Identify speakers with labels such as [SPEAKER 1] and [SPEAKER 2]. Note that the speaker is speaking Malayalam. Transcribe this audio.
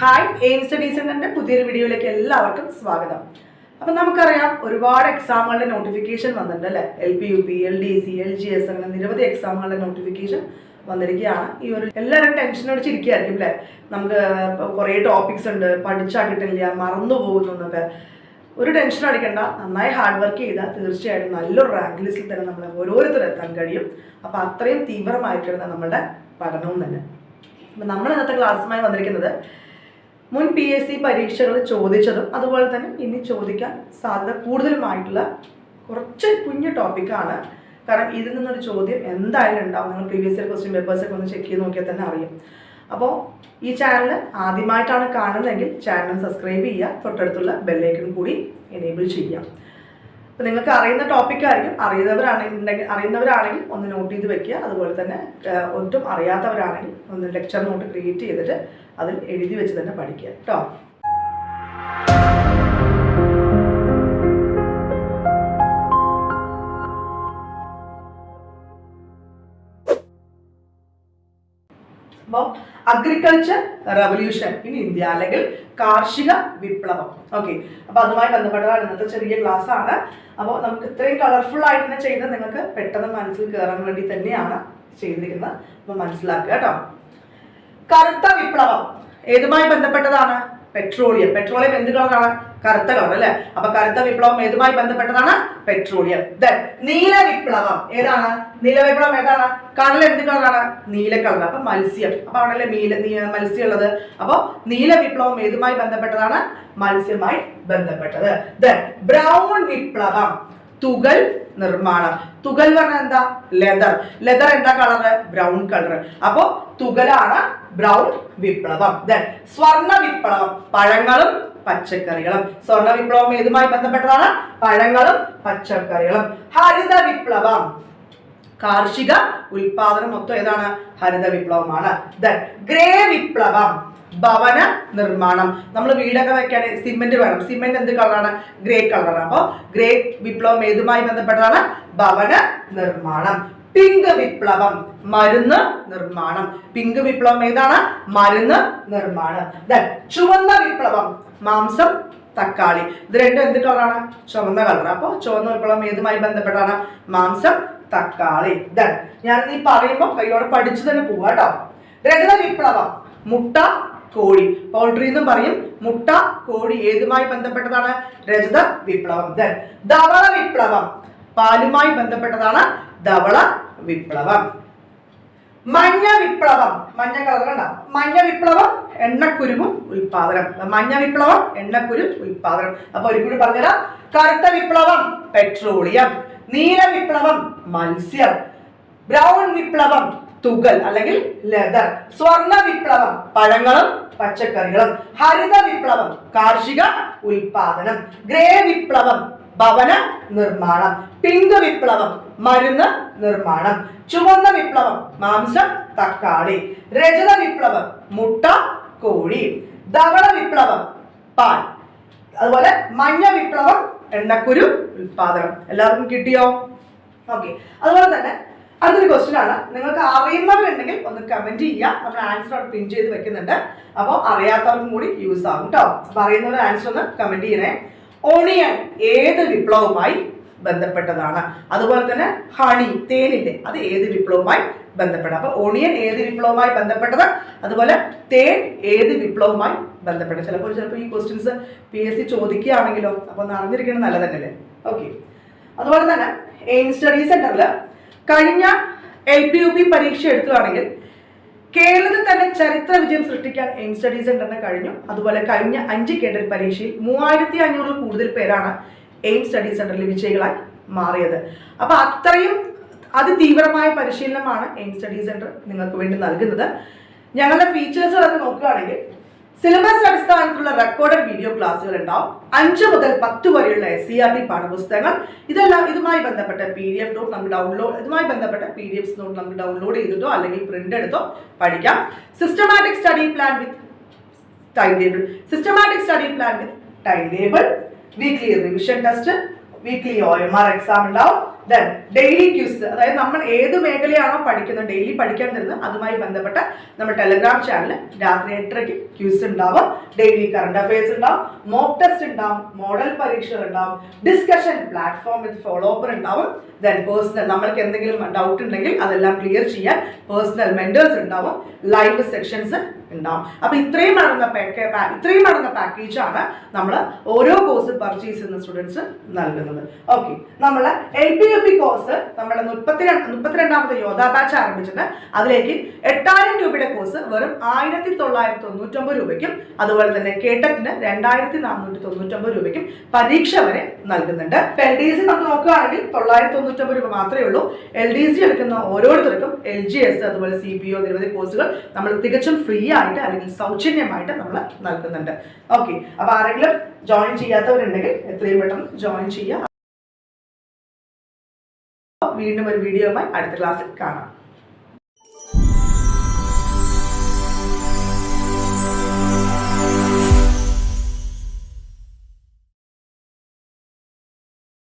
[SPEAKER 1] ഹായ് എയിം സ്റ്റഡീസ് സെന്ററിന്റെ പുതിയൊരു വീഡിയോയിലേക്ക് എല്ലാവർക്കും സ്വാഗതം. അപ്പം നമുക്കറിയാം ഒരുപാട് എക്സാമുകളുടെ നോട്ടിഫിക്കേഷൻ വന്നിട്ടുണ്ട് അല്ലേ? L P U P L D C L G S അങ്ങനെ നിരവധി എക്സാമുകളുടെ നോട്ടിഫിക്കേഷൻ വന്നിരിക്കുകയാണ്. ഈ ഒരു എല്ലാവരും ടെൻഷൻ അടിച്ചിരിക്കുകയായിരിക്കും അല്ലേ? നമുക്ക് കുറേ ടോപ്പിക്സ് ഉണ്ട് പഠിച്ചാൽ കിട്ടില്ല മറന്നു പോകുന്നു എന്നൊക്കെ. ഒരു ടെൻഷൻ അടിക്കണ്ട നന്നായി ഹാർഡ് വർക്ക് ചെയ്താൽ തീർച്ചയായിട്ടും നല്ലൊരു റാങ്ക് ലിസ്റ്റിൽ തന്നെ നമ്മൾ ഓരോരുത്തരും എത്താൻ കഴിയും. അപ്പോൾ അത്രയും തീവ്രമായിട്ടുള്ള നമ്മുടെ പഠനവും തന്നെ. അപ്പം നമ്മൾ ഇന്നത്തെ ക്ലാസ്സുമായി വന്നിരിക്കുന്നത് മുൻ പി എസ് സി പരീക്ഷകൾ ചോദിച്ചതും അതുപോലെ തന്നെ ഇനി ചോദിക്കാൻ സാധ്യത കൂടുതലുമായിട്ടുള്ള കുറച്ച് കുഞ്ഞു ടോപ്പിക്കാണ് കാരണം ഇതിൽ നിന്നൊരു ചോദ്യം എന്തായാലും ഉണ്ടാവും. നിങ്ങൾ പ്രീവിയസ് ഇയർ ക്വസ്റ്റ്യൻ പേപ്പേഴ്സൊക്കെ ഒന്ന് ചെക്ക് ചെയ്ത് നോക്കിയാൽ തന്നെ അറിയും. അപ്പോൾ ഈ ചാനൽ ആദ്യമായിട്ടാണ് കാണുന്നതെങ്കിൽ ചാനൽ സബ്സ്ക്രൈബ് ചെയ്യുക. തൊട്ടടുത്തുള്ള ബെല്ലൈക്കൺ കൂടി എനേബിൾ ചെയ്യാം അപ്പോൾ നിങ്ങൾക്ക് അറിയുന്ന ടോപ്പിക് ആയിരിക്കും. അറിയുന്നവരാണെങ്കിൽ അറിയുന്നവരാണെങ്കിൽ ഒന്ന് നോട്ട് ചെയ്ത് വെക്കുക. അതുപോലെ തന്നെ ഒട്ടും അറിയാത്തവരാണെങ്കിൽ ഒന്ന് ലെക്ചർ നോട്ട് ക്രിയേറ്റ് ചെയ്തിട്ട് അതിൽ എഴുതി വെച്ച് തന്നെ പഠിക്കുക. കേട്ടോ? അപ്പോൾ അഗ്രികൾച്ചർ റവല്യൂഷൻ ഇൻ ഇന്ത്യ അല്ലെങ്കിൽ കാർഷിക വിപ്ലവം. ഓക്കെ അപ്പോൾ അതുമായി ബന്ധപ്പെട്ടതാണ് ഇന്നത്തെ ചെറിയ ക്ലാസ് ആണ്. അപ്പോൾ നമുക്ക് ഇത്രയും കളർഫുൾ ആയിട്ട് തന്നെ ചെയ്ത് നിങ്ങൾക്ക് പെട്ടെന്ന് മനസ്സിൽ കയറാൻ വേണ്ടി തന്നെയാണ് ചെയ്തിരിക്കുന്നത്. അപ്പോൾ മനസ്സിലാക്കുക കേട്ടോ. കറുത്ത വിപ്ലവം. ഏതുമായി ബന്ധപ്പെട്ടതാണ്? പെട്രോളിയം. പെട്രോളിയം എന്ത് കളറാണ് കറുത്ത കളർ അല്ലെ? അപ്പൊ കറുത്ത വിപ്ലവം ഏതുമായി ബന്ധപ്പെട്ടതാണ്? പെട്രോളിയം. ദെൻ നീല വിപ്ലവം ഏതാണ്? നീല വിപ്ലവം ഏതാണ്? കടൽ എന്ത് കളറാണ് നീല കളർ അപ്പൊ മത്സ്യം. അപ്പൊ അവിടെ നീല മത്സ്യം ഉള്ളത്. അപ്പൊ നീല വിപ്ലവം ഏതുമായി ബന്ധപ്പെട്ടതാണ്? മത്സ്യമായി ബന്ധപ്പെട്ടത്. ദെൻ ബ്രൗൺ വിപ്ലവം. തുകൽ നിർമ്മാണം. തുകൽ പറഞ്ഞാൽ എന്താ? ലെതർ ലെതർ എന്താ കളറ് ബ്രൗൺ കളർ അപ്പോ തുകലാണ് ബ്രൗൺ വിപ്ലവം. ദെൻ സ്വർണ വിപ്ലവം. പഴങ്ങളും പച്ചക്കറികളും. സ്വർണ വിപ്ലവം ഏതുമായി ബന്ധപ്പെട്ടതാണ്? പഴങ്ങളും പച്ചക്കറികളും. ഹരിത വിപ്ലവം. കാർഷിക ഉൽപാദനം മൊത്തം ഏതാണ്? ഹരിത വിപ്ലവമാണ്. ദെൻ ഗ്രേ വിപ്ലവം. ഭവന നിർമ്മാണം. നമ്മൾ വീടൊക്കെ വെക്കാൻ സിമെന്റ് വേണം. സിമെന്റ് എന്ത് കളറാണ് ഗ്രേ കളറാണ് അപ്പോൾ ഗ്രേ വിപ്ലവം ഏതുമായി ബന്ധപ്പെട്ടതാണ്? ഭവന നിർമ്മാണം. പിങ്ക് വിപ്ലവം മരുന്ന് നിർമ്മാണം. പിങ്ക് വിപ്ലവം ഏതാണ്? മരുന്ന് നിർമ്മാണം. ചുവന്ന വിപ്ലവം മാംസം തക്കാളി. ഇത് രണ്ടും എന്ത് കളറാണ് ചുവന്ന കളർ അപ്പോൾ ചുവന്ന വിപ്ലവം ഏതുമായി ബന്ധപ്പെട്ടാണ് മാംസം തക്കാളി. ദെൻ ഞാൻ ഈ പറയുമ്പോൾ കയ്യോടെ പഠിച്ചു തന്നെ പോവാട്ടോ രഥ വിപ്ലവം മുട്ട കോഴി. പൗൾട്രി എന്നും പറയും മുട്ട കോഴി ഏതുമായി ബന്ധപ്പെട്ടതാണ്? രജത വിപ്ലവം. ദെൻ ധവള വിപ്ലവം. പാലുമായി ബന്ധപ്പെട്ടതാണ് ധവള വിപ്ലവം. മഞ്ഞ വിപ്ലവം. മഞ്ഞ കളർ കണ്ട? മഞ്ഞ വിപ്ലവം എണ്ണക്കുരുവും ഉൽപാദനം മഞ്ഞ വിപ്ലവം എണ്ണക്കുരു ഉൽപാദനം അപ്പൊ ഒരു കൂടി പറഞ്ഞുതരാം. കറുത്ത വിപ്ലവം പെട്രോളിയം. നീല വിപ്ലവം മത്സ്യം. ബ്രൗൺ വിപ്ലവം തുകൽ അല്ലെങ്കിൽ ലെതർ. സ്വർണ വിപ്ലവം പഴങ്ങളും പച്ചക്കറികളും. ഹരിത വിപ്ലവം കാർഷിക ഉൽപാദനം. ഗ്രേ വിപ്ലവം ഭവന നിർമ്മാണം. പിങ്ക് വിപ്ലവം മരുന്ന് നിർമ്മാണം. ചുവന്ന വിപ്ലവം മാംസം തക്കാളി. രജത വിപ്ലവം മുട്ട കോഴി. ധവള വിപ്ലവം പാൽ. അതുപോലെ മഞ്ഞ വിപ്ലവം എണ്ണക്കുരു ഉൽപാദനം. എല്ലാവർക്കും കിട്ടിയോ? ഓക്കെ. അതുപോലെ തന്നെ അടുത്തൊരു ക്വസ്റ്റ്യൻ ആണ്. നിങ്ങൾക്ക് അറിയുന്നവരുണ്ടെങ്കിൽ ഒന്ന് കമന്റ് ചെയ്യുക. നമ്മൾ ആൻസർ അവിടെ പിൻ ചെയ്ത് വെക്കുന്നുണ്ട്. അപ്പോൾ അറിയാത്തവർക്കും കൂടി യൂസ് ആകും കേട്ടോ അപ്പോൾ അറിയുന്നവർ ആൻസർ ഒന്ന് കമന്റ് ചെയ്യണേ. ഓണിയൻ ഏത് വിപ്ലവവുമായി ബന്ധപ്പെട്ടതാണ്? അതുപോലെ തന്നെ ഹണി തേനിന്റെ അത് ഏത് വിപ്ലവവുമായി ബന്ധപ്പെട്ട? അപ്പൊ ഓണിയൻ ഏത് വിപ്ലവവുമായി ബന്ധപ്പെട്ടത്? അതുപോലെ തേൻ ഏത് വിപ്ലവവുമായി ബന്ധപ്പെട്ട? ചിലപ്പോൾ ചിലപ്പോൾ ഈ ക്വസ്റ്റ്യൻസ് പി എസ് സി ചോദിക്കുകയാണെങ്കിലോ? അപ്പോൾ ഒന്ന് നല്ലതല്ലേ ഓക്കെ അതുപോലെ തന്നെ എയിം സ്റ്റഡി സെന്ററിൽ കഴിഞ്ഞ എൽ പി യു പി പരീക്ഷ എടുക്കുകയാണെങ്കിൽ കേരളത്തിൽ തന്നെ ചരിത്ര വിജയം സൃഷ്ടിക്കാൻ എയിം സ്റ്റഡീസ് സെന്ററിന് കഴിഞ്ഞു. അതുപോലെ കഴിഞ്ഞ അഞ്ച് കേഡർ പരീക്ഷയിൽ മൂവായിരത്തി അഞ്ഞൂറിൽ കൂടുതൽ പേരാണ് എയിം സ്റ്റഡി സെന്ററിൽ വിജയികളായി മാറിയത്. അപ്പൊ അത്രയും അതിതീവ്രമായ പരിശീലനമാണ് എയിം സ്റ്റഡീസ് സെന്റർ നിങ്ങൾക്ക് വേണ്ടി നൽകുന്നത്. ഞങ്ങളുടെ ഫീച്ചേഴ്സുകളൊക്കെ നോക്കുകയാണെങ്കിൽ സിലബസ് അടിസ്ഥാനത്തിലുള്ള റെക്കോർഡഡ് വീഡിയോ ക്ലാസ്സുകൾ ഉണ്ടാവും. അഞ്ച് മുതൽ പത്ത് വരെയുള്ള എസ് സി ആർ ടി പാഠപുസ്തകങ്ങൾ. ഇതെല്ലാം ഇതുമായി ബന്ധപ്പെട്ട പി ഡി എഫ് നോട്ട് നമുക്ക് ഡൗൺലോഡ് ഇതുമായി ബന്ധപ്പെട്ട പി ഡി എഫ് നോട്ട് നമുക്ക് ഡൗൺലോഡ് ചെയ്തിട്ടോ അല്ലെങ്കിൽ പ്രിന്റ് എടുത്തോ പഠിക്കാം. Systematic study plan with time table systematic study plan with time table weekly revision test weekly O M R exam ഉണ്ടാവും. ദെൻ ഡെയിലി ക്യൂസ് അതായത് നമ്മൾ ഏത് മേഖലയാണോ പഠിക്കുന്നത് ഡെയിലി പഠിക്കാൻ തരുന്നത് അതുമായി ബന്ധപ്പെട്ട നമ്മൾ ടെലഗ്രാം ചാനലിൽ രാത്രി എട്ടരയ്ക്ക് ക്യൂസ് ഉണ്ടാവും ഡെയിലി കറണ്ട് അഫയേഴ്സ് ഉണ്ടാവും മോക്ക് ടെസ്റ്റ് ഉണ്ടാവും മോഡൽ പരീക്ഷകൾ ഉണ്ടാവും ഡിസ്കഷൻ പ്ലാറ്റ്ഫോം വിത്ത് ഫോളോ ഉണ്ടാവും ദെൻ പേഴ്സണൽ നമ്മൾക്ക് എന്തെങ്കിലും ഡൗട്ട് ഉണ്ടെങ്കിൽ അതെല്ലാം ക്ലിയർ ചെയ്യാൻ പേഴ്സണൽ മെന്റേഴ്സ് ഉണ്ടാവും ലൈവ് സെക്ഷൻസ് ഉണ്ടാവും. അപ്പൊ ഇത്രയും അടങ്ങുന്ന ഇത്രയും അടങ്ങുന്ന ആണ് നമ്മൾ ഓരോ കോഴ്സ് പർച്ചേസ് ചെയ്യുന്ന സ്റ്റുഡൻസ് നൽകുന്നത്. ഓക്കെ നമ്മൾ എൽ പി കോഴ്സ് നമ്മുടെ മുപ്പത്തിരണ്ട് മുപ്പത്തിരണ്ടാമത്തെ യോധ ബാച്ച് ആരംഭിച്ചത് അതിലേക്ക് എട്ടായിരം രൂപയുടെ കോഴ്സ് വെറും ആയിരത്തി തൊള്ളായിരത്തി തൊണ്ണൂറ്റൊമ്പത് രൂപയ്ക്കും അതുപോലെ തന്നെ കേട്ടറ്റിന് രണ്ടായിരത്തി നാനൂറ്റി തൊണ്ണൂറ്റൊമ്പത് രൂപയ്ക്കും പരീക്ഷ വരെ നൽകുന്നുണ്ട്. എൽ ഡി സി നമുക്ക് നോക്കുകയാണെങ്കിൽ തൊള്ളായിരത്തി തൊണ്ണൂറ്റൊമ്പത് രൂപ മാത്രമേ ഉള്ളൂ. എൽ ഡി സി എടുക്കുന്ന ഓരോരുത്തർക്കും എൽ ജി എസ് അതുപോലെ സി പി ഒ നിരവധി കോഴ്സുകൾ നമ്മൾ തികച്ചും ഫ്രീ ആയിട്ട് അല്ലെങ്കിൽ സൗജന്യമായിട്ട് നമ്മൾ നൽകുന്നുണ്ട്. ഓക്കെ അപ്പൊ ആരെങ്കിലും ജോയിൻ ചെയ്യാത്തവരുണ്ടെങ്കിൽ എത്രയും പെട്ടെന്ന് ജോയിൻ ചെയ്യുക. വീണ്ടും ഒരു വീഡിയോയുമായി അടുത്ത ക്ലാസ്സിൽ കാണാം.